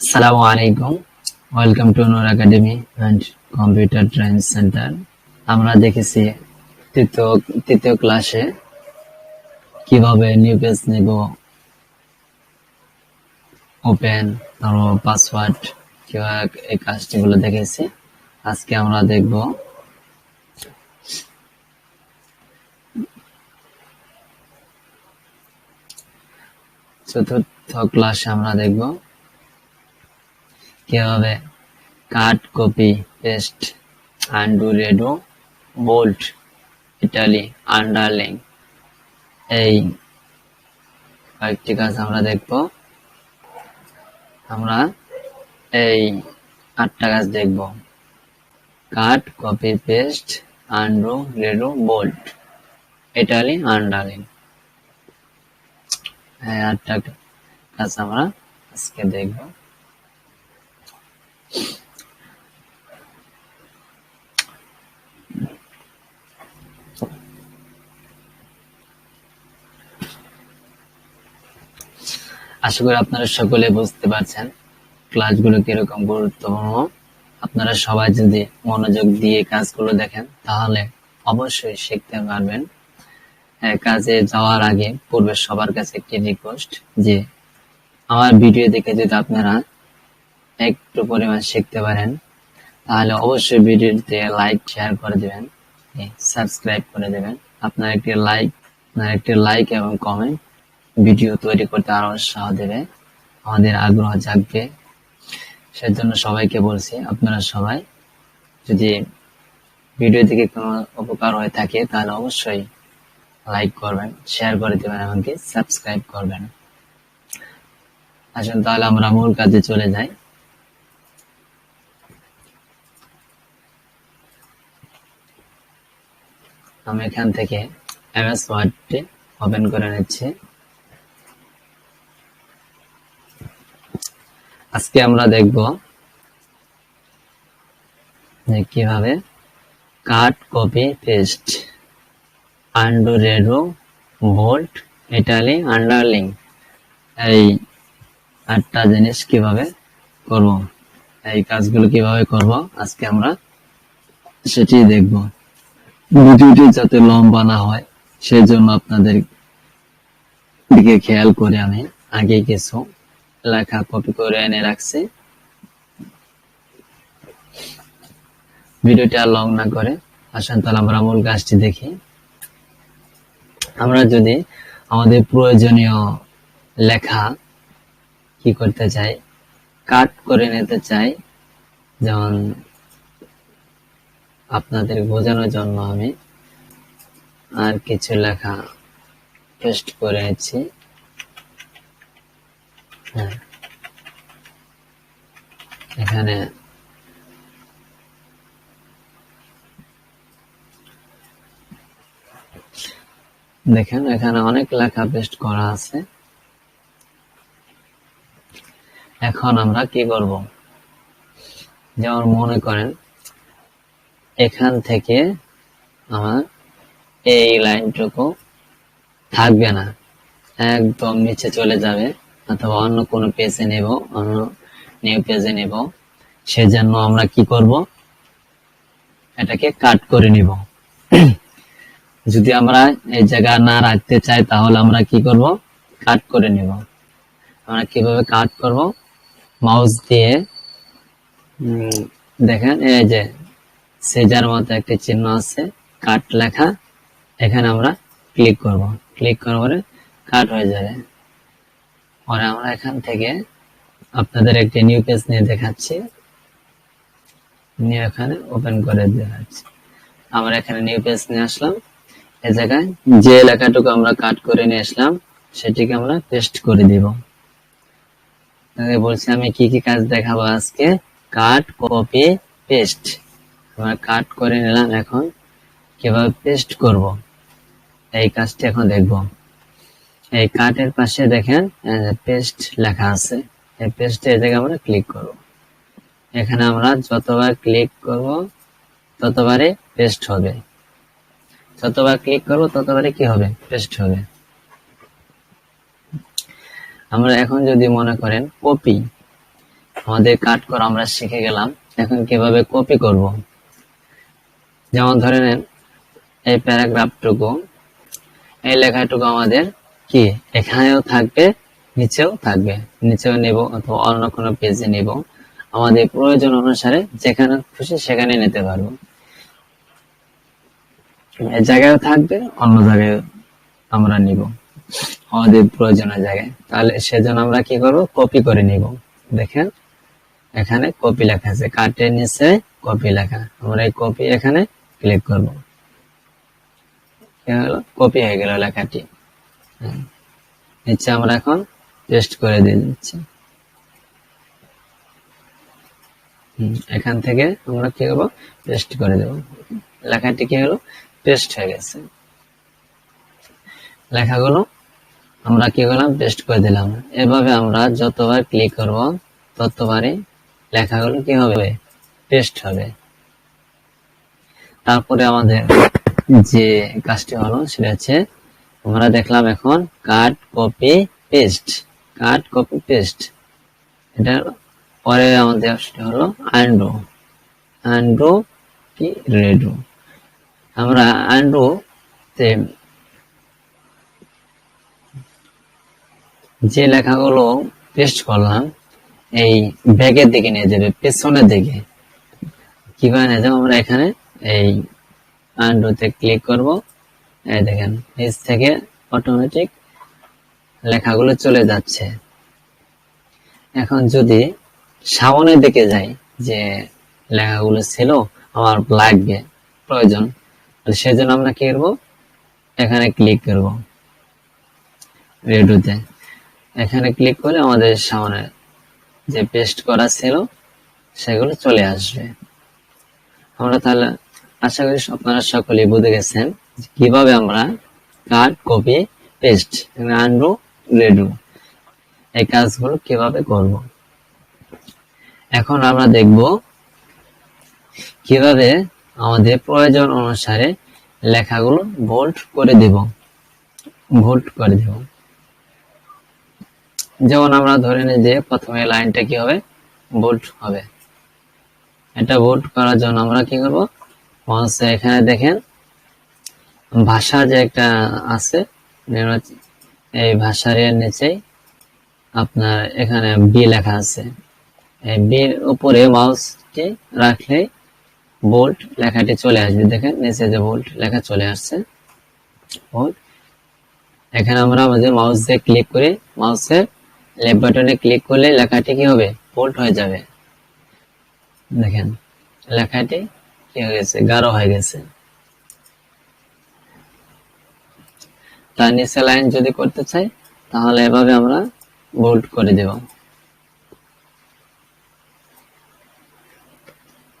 আসসালামু আলাইকুম welcome to Noor academy and computer training centre আমরা দেখেছি তৃতীয় তৃতীয় ক্লাসে কীভাবে নিউ পেজ নিব ওপেন তারপর পাসওয়ার্ড কীভাবে এই কাজটিগুলো দেখেছি। আজকে আমরা দেখব চতুর্থ ক্লাসে আমরা দেখব কীভাবে cut copy paste undo redo bold italic underline এই কয়েকটি কাজ আমরা দেখব। আমরা এই আটটা কাজ দেখব। Cut copy paste undo redo bold italic underline এই আটটা কাজ আমরা আজকে দেখব। আশা করি আপনারা সকলে বুঝতে পারছেন ক্লাসগুলো কীরকম গুরুত্বপূর্ণ। আপনারা সবাই যদি মনোযোগ দিয়ে কাজগুলো দেখেন, তাহলে অবশ্যই শিখতে পারবেন। কাজে যাওয়ার আগে পূর্বে সবার কাছে একটি রিকোয়েস্ট যে, আমার ভিডিও দেখে যদি আপনারা একটু পরিমাণ শিখতে পারেন, তাহলে অবশ্যই ভিডিওতে লাইক শেয়ার করে দেবেন সাবস্ক্রাইব করে দেবেন। আপনার একটি লাইক আপনার একটি লাইক এবং কমেন্ট ভিডিও তৈরি করতে আরও উৎসাহ দেবে আমাদের আগ্রহ জাগবে। সেজন্য সবাইকে বলছি, আপনারা সবাই যদি ভিডিও থেকে কোনো উপকার হয়ে থাকে, তাহলে অবশ্যই লাইক করবেন শেয়ার করে দেবেন, এমনকি সাবস্ক্রাইব করবেন। আসুন তাহলে আমরা মূল কাজে চলে যাই। আমি এখান থেকে এমএস ওয়ার্ডটি ওপেন করে নিচ্ছি। আজকে আমরা দেখব যে কীভাবে cut copy paste undo redo bold italic underline এই আটটা জিনিস কীভাবে করব, এই কাজগুলো কীভাবে করব, আজকে আমরা সেটি দেখব। ভিডিওটি যাতে লম্বা না হয় সেই জন্য আপনাদের দিকে খেয়াল করে আমি আগে কিছু লেখা কপি করে এনে রাখছি। ভিডিওটি আর লং না করে, আসেন তাহলে আমরা মূল গাছটি দেখি। আমরা যদি আমাদের প্রয়োজনীয় লেখা কি করতে চাই, কাট করে নিতে চাই, যেমন আপনাদের বোঝানোর জন্য আমি আর কিছু লেখা পেস্ট করে নিচ্ছি হ্যাঁ। এখানে দেখেন, এখানে অনেক লেখা পেস্ট করা আছে। এখন আমরা কি করব? যেমন মনে করেন এখান থেকে আমার এই লাইনটুকু থাকবে না। একদম নিচে চলে যাবে, অথবা অন্য কোনো পেজে নেব, অন্য নিউ পেজে নেব। সেজন্য আমরা কি করব? এটাকে কাট করে নিব। যদি আমরা এই জায়গা না রাখতে চাই, তাহলে আমরা কি করব? কাট করে নিব। আমরা কীভাবে কাট করব? মাউস দিয়ে দেখেন, এই যে সেজার মতো একটি চিহ্ন আছে, কাট লেখা। এখানে আমরা ক্লিক করব। ক্লিক করার পরে কাট হয়ে যাবে। পরে আমরা এখান থেকে আপনাদের একটি নিউ পেজ নিয়ে দেখাচ্ছি। নিয়ে এখানে ওপেন করে দেখাচ্ছি। আমরা এখানে নিউ পেজ নিয়ে আসলাম। এই জায়গায় যে লেখাটুকু আমরা কাট করে নিয়ে আসলাম, সেটিকে আমরা পেস্ট করে দিব। বলছি, আমি কি কি কাজ দেখাবো আজকে? কাট কপি পেস্ট আমরা কাট করে নিলাম এখন। কীভাবে পেস্ট করব? এই কাজটি এখন দেখব। এই কাটের পাশে দেখেন পেস্ট লেখা আছে। এই পেস্টে এই জায়গায় আমরা ক্লিক করব। এখানে আমরা যতবার ক্লিক করব ততবারে পেস্ট হবে। যতবার ক্লিক করব ততবারে কি হবে? পেস্ট হবে। আমরা এখন যদি মনে করেন কপি আমাদের কাট করা আমরা শিখে গেলাম। এখন কীভাবে কপি করব? যেমন ধরে নেন, এই প্যারাগ্রাফটুকু, এই লেখাটুকু আমাদের কি? এখানেও থাকবে, নিচেও থাকবে। নিচেও নেব অথবা অন্য কোনো পেজে নেব। আমাদের প্রয়োজন অনুসারে যেখানে খুশি সেখানে নিতে পারব। এই জায়গায় থাকবে, অন্য জায়গায় আমরা নিব। আমাদের প্রয়োজনের জায়গায়। তাহলে সেজন্য আমরা কি করব? কপি করে নিব। দেখেন, এখানে কপি লেখা আছে। কাটের নিচে কপি লেখা। আমরা এই কপি এখানে ক্লিক করব। কপি হয়ে গেল লেখাটি। হ্যাঁ। আমরা এখন পেস্ট করে দিয়ে দিচ্ছি। এখান থেকে আমরা কি করব? পেস্ট করে দেব। লেখাটি কি হলো? পেস্ট হয়ে গেছে। লেখাগুলো আমরা কি করলাম? পেস্ট করে দিলাম। এভাবে আমরা যতবার ক্লিক করব, ততবারই লেখাগুলো কি হবে? পেস্ট হবে। তারপরে আমাদের যে কাজটি হলো সেটা হচ্ছে আমরা দেখলাম এখন cut copy paste cut copy paste এটার পরে আমাদের অপশনটা হলো আন্ডো আন্ডো কি? রেডো আমরা আন্ডো তে যে লেখাগুলো পেস্ট করলাম, এই ব্যাগের দিকে নিয়ে যাবে, পেছনের দিকে। কীভাবে নিয়ে যাব আমরা এখানে? এই আন্ডোতে ক্লিক করব। এই দেখেন, নিচ থেকে অটোমেটিক লেখাগুলো চলে যাচ্ছে। এখন যদি সামনের দিকে যাই, যে লেখাগুলো ছিল, আমার লাগবে, প্রয়োজন সেজন্য আমরা কি করব? এখানে ক্লিক করব। রেডুতে এখানে ক্লিক করে আমাদের সামনে যে পেস্ট করা ছিল, সেগুলো চলে আসবে। আমরা তাহলে আশা করি আপনারা সকলেই বুঝে গেছেন কীভাবে আমরা cut copy paste undo redo এই কাজগুলো কীভাবে করব। এখন আমরা দেখব কীভাবে আমাদের প্রয়োজন অনুসারে লেখাগুলো বোল্ড করে দেব। বোল্ড করে দেব। যেমন আমরা ধরে নিই যে প্রথমে লাইনটা কি হবে? বোল্ড হবে। এটা বোল্ড করার জন্য আমরা কি করব? মাউসে এখানে দেখেন, ভাষা যে একটা আছে এই ভাষার নিচেই আপনার এখানে বি লেখা আছে। এই বির উপরে মাউসটি রাখলে বোল্ট লেখাটি চলে আসবে। দেখেন, নিচে যে বোল্ট লেখা চলে আসছে বোল্ট এখানে আমরা আমাদের মাউস দিয়ে ক্লিক করি মাউসের লেফট বাটনে ক্লিক করলে লেখাটি কি হবে? বোল্ট হয়ে যাবে। দেখেন, লেখাটি হয়ে গেছে, গাঢ় হয়ে গেছে। তার নিচে লাইন যদি করতে চাই, তাহলে এভাবে আমরা বোল্ড করে দেব।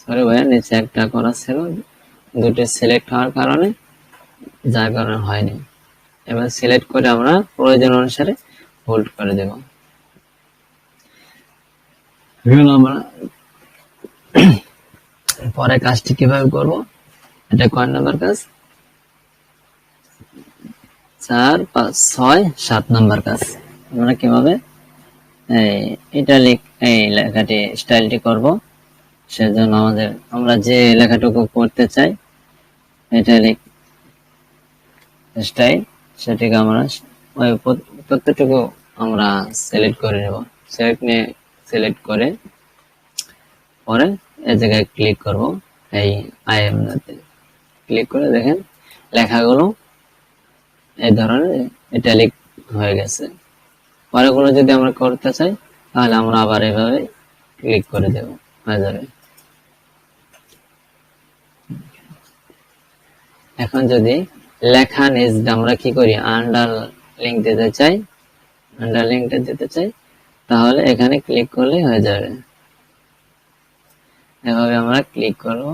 সরি ভাইয়া, নিচে একটা করা ছিল, দুটো সিলেক্ট হওয়ার কারণে যার কারণে হয়নি। এবার সিলেক্ট করে আমরা প্রয়োজন অনুসারে হোল্ড করে দেব। আমরা পরে কাজটি কীভাবে করব? এটা কয় নাম্বার কাজ? চার, পাঁচ, ছয়, সাত নাম্বার কাজ। আমরা কীভাবে? ইটালিক এই লেখাটি, স্টাইলটি করব। সেজন্য আমাদের, আমরা যে লেখাটুকু করতে চাই, ইটালিক স্টাইল, সেটিকে আমরা ওই প্রত্যেকটুকু আমরা সিলেক্ট করে নেব। সিলেক্ট নিয়ে সিলেক্ট করে, পরে এই জায়গায় ক্লিক করব, এই আই এম ক্লিক করে দেখেন, লেখাগুলো এই ধরনের ইটালিক হয়ে গেছে। পরেগুলো যদি আমরা করতে চাই, তাহলে আমরা আবার এভাবে ক্লিক করে দেব, হয়ে যাবে। এখন যদি লেখা নিজ আমরা কি করি আন্ডার লিঙ্ক দিতে চাই আন্ডার লিঙ্কটা দিতে চাই, তাহলে এখানে ক্লিক করলেই হয়ে যাবে। এভাবে আমরা ক্লিক করব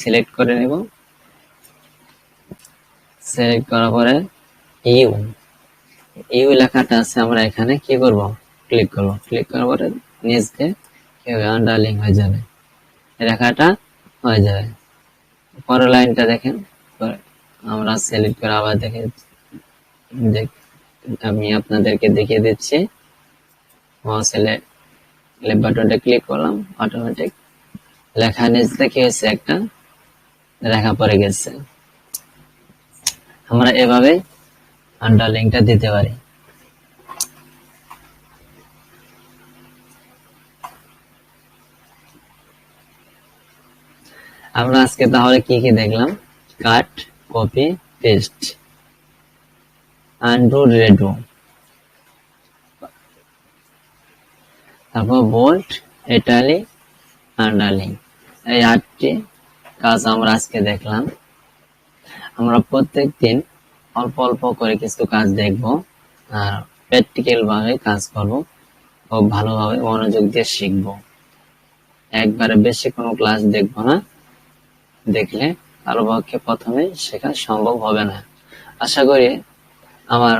সিলেক্ট করে নেব। সিলেক্ট করার পরে ইউ ইউ লেখাটা আছে, আমরা এখানে কি করব? ক্লিক করব। ক্লিক করার পরে নিচ দিয়ে আন্ডারলিং হয়ে যাবে। লেখাটা হয়ে যাবে। পরের লাইনটা দেখেন। আমরা সিলেক্ট করে আবার দেখে আমি আপনাদেরকে দেখিয়ে দিচ্ছি। সিলেক্ট লেফট বাটনটা ক্লিক করলাম অটোমেটিক লেখা নিচ থেকে হয়েছে একটা রেখা পড়ে গেছে। আমরা এভাবে আন্ডারলিংটা দিতে পারি। আমরা আজকে তাহলে কি কি দেখলাম? Cut copy paste undo redo তারপর বোল্ট ইটালি আন্ডারলিং এই আটটি কাজ আমরা আজকে দেখলাম। আমরা প্রত্যেক দিন অল্প অল্প করে কিছু কাজ দেখব আর প্র্যাকটিক্যাল ভাবে কাজ করব ও ভালোভাবে মনোযোগ দিয়ে শিখব। একবারে বেশি কোনো ক্লাস দেখব না, দেখলে কারও পক্ষে প্রথমে শেখা সম্ভব হবে না। আশা করি আমার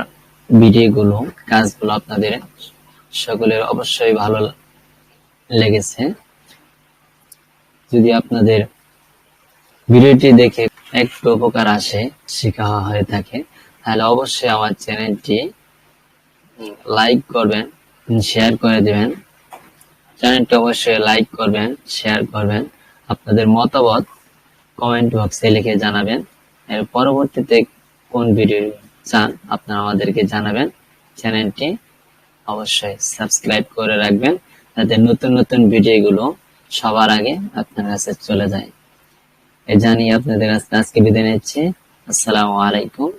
ভিডিওগুলো, কাজগুলো আপনাদের সকলের অবশ্যই ভালো লেগেছে। যদি আপনাদের ভিডিওটি দেখে একটু উপকার আসে, শেখা হয়ে থাকে, তাহলে অবশ্যই আমার চ্যানেলটি লাইক করবেন, শেয়ার করে দেবেন। চ্যানেলটি অবশ্যই লাইক করবেন, শেয়ার করবেন। আপনাদের মতামত কমেন্ট বক্সে লিখে জানাবেন। এর পরবর্তীতে কোন ভিডিও চান আপনারা আমাদেরকে জানাবেন। চ্যানেলটি অবশ্যই সাবস্ক্রাইব করে রাখবেন। যাতে নতুন নতুন ভিডিওগুলো সবার আগে আপনার কাছে চলে যায়। এ জানি আপনাদের কাছে আজকে বিদায় নিচ্ছি। আসসালামু আলাইকুম।